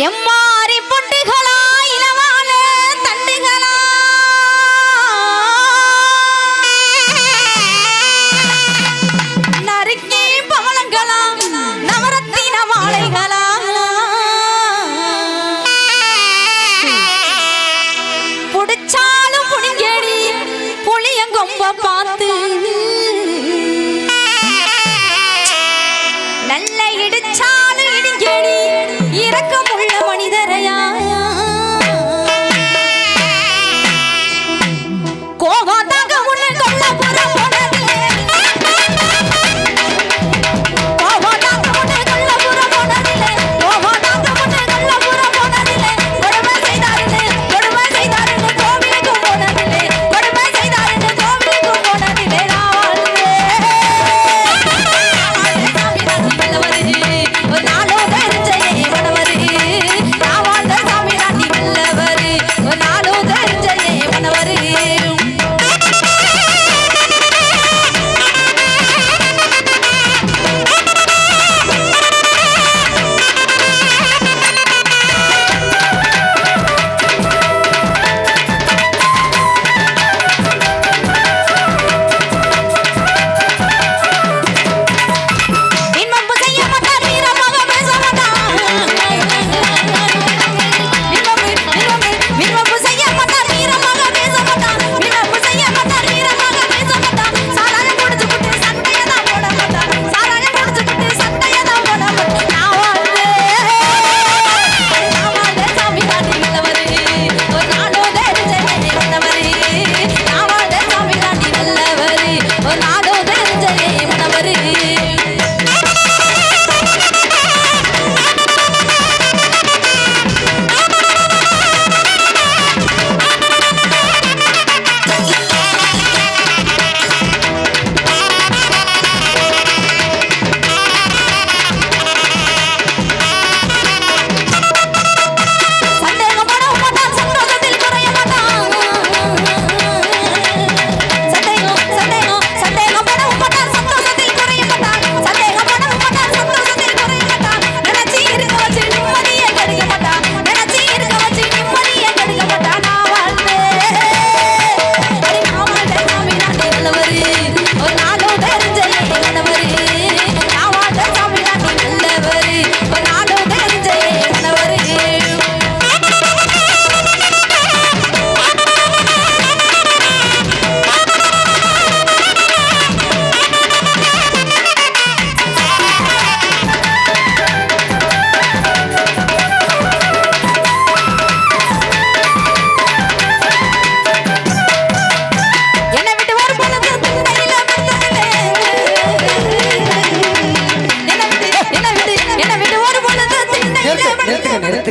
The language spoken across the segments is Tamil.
எம்மாறி பொட்டுகளா இளவான தண்டுகளா? நறுக்கி பவளங்களா நவரத்தின மாலைகளா புடிச்சாலும் புடிங்கேடி புளியங்கொம்ப பார்த்து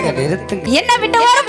என்ன விட்டு ஒரு